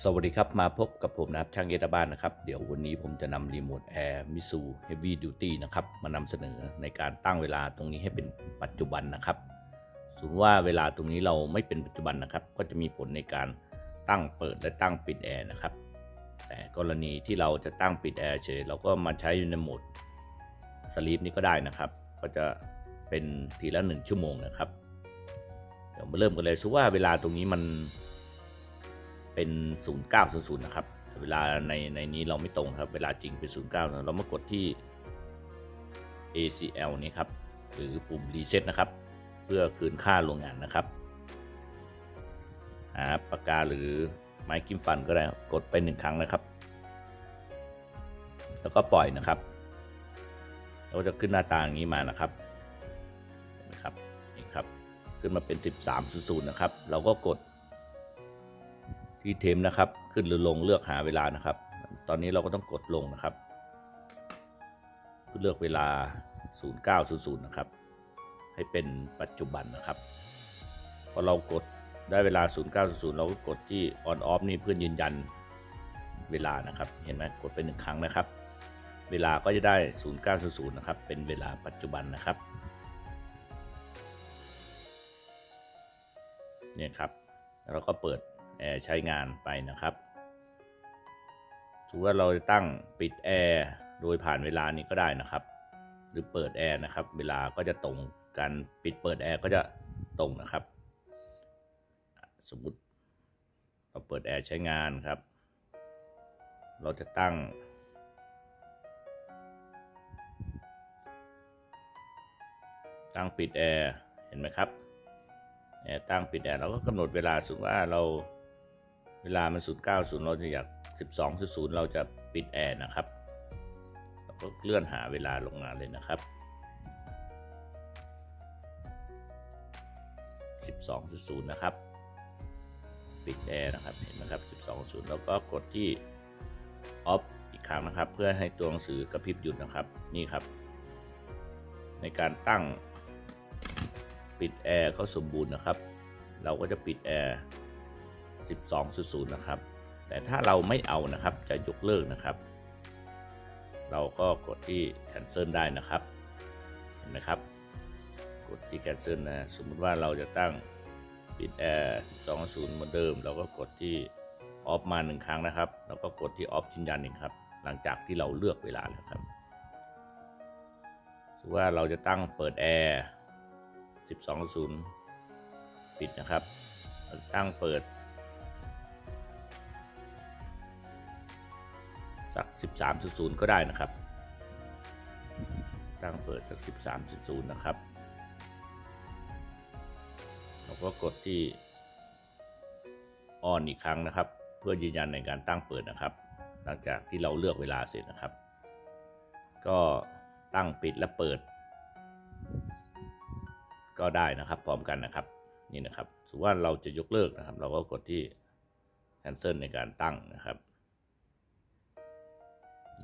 สวัสดีครับ มาพบกับผมนะครับช่างเอตาบ้านนะครับ เดี๋ยววันนี้ผมจะนำรีโมทแอร์มิซูเฮฟวี่ดิวตี้นะครับ มานำเสนอในการตั้งเวลาตรงนี้ให้เป็นปัจจุบันนะครับสมมติว่าเวลาตรงนี้เราไม่เป็นปัจจุบันนะครับ ก็จะมีผลในการตั้งเปิดและตั้งปิดแอร์นะครับ แต่กรณีที่เราจะตั้งปิดแอร์เฉยเราก็มาใช้ในโหมดสลีปนี้ก็ได้นะครับ ก็จะเป็นทีละหนึ่งชั่วโมงนะครับ เดี๋ยวมาเริ่มกันเลยสมมติว่าเวลาตรงนี้มัน เป็น 0900 นะครับ เวลาในในนี้เราไม่ตรงครับ เวลาจริงเป็น 09นะเรามากดที่ ACL นี้ครับ หรือปุ่ม Reset นะครับ เพื่อคืนค่าโรงงานนะครับหาปากกาหรือไม้กิ้มฟันก็ได้กดไปหนึ่งครั้งนะครับ แล้วก็ปล่อยนะครับเราจะขึ้นหน้าตาอย่างนี้มานะครับเห็นไหมครับนี่ครับ ขึ้นมาเป็น 1300นะครับ เราก็กด ที่เทมนะครับ ขึ้นหรือลงเลือกหาเวลานะครับ ตอนนี้เราก็ต้องกดลงนะครับเพื่อเลือกเวลา 0900 นะครับ ให้เป็นปัจจุบันนะครับ พอเรากดได้เวลา 0900 เราก็กดที่ on off นี่เพื่อยืนยันเวลานะครับ เห็นไหมกดไปหนึ่งครั้งนะครับ เวลาก็จะได้ 0900 นะครับ เป็นเวลาปัจจุบันนะครับ เนี่ยครับ แล้วก็เปิด ใช้งานไปนะครับถือว่าเราจะตั้งปิดแอร์โดยผ่านเวลานี้ก็ได้นะครับ หรือเปิดแอร์นะครับ เวลาก็จะตรงกันปิดเปิดแอร์ก็จะตรงนะครับ สมมติเราเปิดแอร์ใช้งานครับ เราจะตั้ง ตั้งปิดแอร์เห็นไหมครับแอร์ตั้งปิดแอร์เราก็กำหนดเวลาสมมติว่าเรา เวลามัน0 9 0เราจะอยาก 12 0 เราจะปิดแอร์นะครับเราก็เลื่อนหาเวลาลงมาเลยนะครับ 12 0 นะครับ ปิดแอร์นะครับ เห็นไหมครับ 12 0 แล้วก็กดที่ off อีกครั้งนะครับ เพื่อให้ตัวหนังสือกระพริบหยุดนะครับ นี่ครับ ในการตั้งปิดแอร์ก็สมบูรณ์นะครับ เราก็จะปิดแอร์ 12.0 นะครับ แต่ถ้าเราไม่เอานะครับจะยกเลิกนะครับ เราก็กดที่ cancel ได้นะครับ เห็นไหมครับ กดที่ cancel นะ สมมติว่าเราจะตั้งปิดแอร์12.0 เหมือนเดิม เราก็กดที่ off มาหนึ่งครั้งนะครับ แล้วก็กดที่ off ยืนยันหนึ่งครับ หลังจากที่เราเลือกเวลาแล้วครับสมมติว่าเราจะตั้งเปิดแอร์12.0 ปิดนะครับ ตั้งเปิด สัก 13.0 ก็ได้นะครับ ตั้งเปิดสัก 13.0 นะครับเราก็กดที่ on อีกครั้งนะครับ เพื่อยืนยันในการตั้งเปิดนะครับ หลังจากที่เราเลือกเวลาเสร็จนะครับ ก็ตั้งปิดและเปิด ก็ได้นะครับพร้อมกันนะครับนี่นะครับสมมติว่าเราจะยกเลิกนะครับ เราก็กดที่ cancel ในการตั้งนะครับ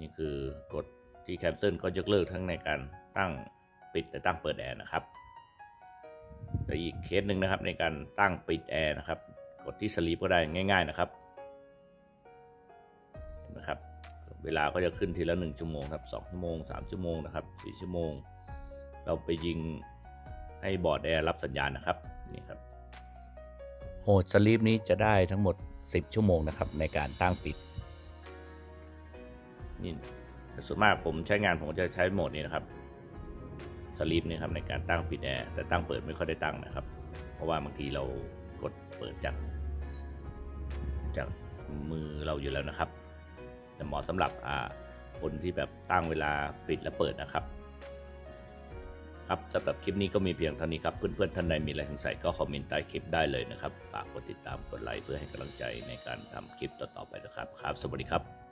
นี่คือกดที่ cancel ก็ยกเลิกทั้งในการตั้งปิดและตั้งเปิดแอร์นะครับและอีกเคสหนึ่งนะครับในการตั้งปิดแอร์นะครับ กดที่ sleep ก็ได้ง่าย ๆนะครับเห็นไหมครับเวลาก็จะขึ้นทีละ 1 ชั่วโมงครับ2ชั่วโมง 3 ชั่วโมงนะครับ4ชั่วโมง เราไปยิงให้บอร์ดแอร์รับสัญญาณนะครับนี่ครับโหมดสลีปนี้จะได้ทั้งหมด 10 ชั่วโมงนะครับในการตั้งปิด นี่ส่วนมากผมใช้งานผมจะใช้โหมดนี้นะครับสลีปนี่ครับในการตั้งปิดแอร์แต่ตั้งเปิดไม่ค่อยได้ตั้งนะครับ เพราะว่าบางทีเรากดเปิดจาก จากมือเราอยู่แล้วนะครับแต่เหมาะสำหรับคนที่แบบตั้งเวลาปิดและเปิดนะครับ ครับสำหรับคลิปนี้ก็มีเพียงเท่านี้ครับ เพื่อนๆท่านใดมีอะไรสงสัยก็คอมเมนต์ใต้คลิปได้เลยนะครับ ฝากกดติดตามกดไลค์เพื่อให้กำลังใจในการทำคลิปต่อๆไปนะครับ ครับ สวัสดีครับ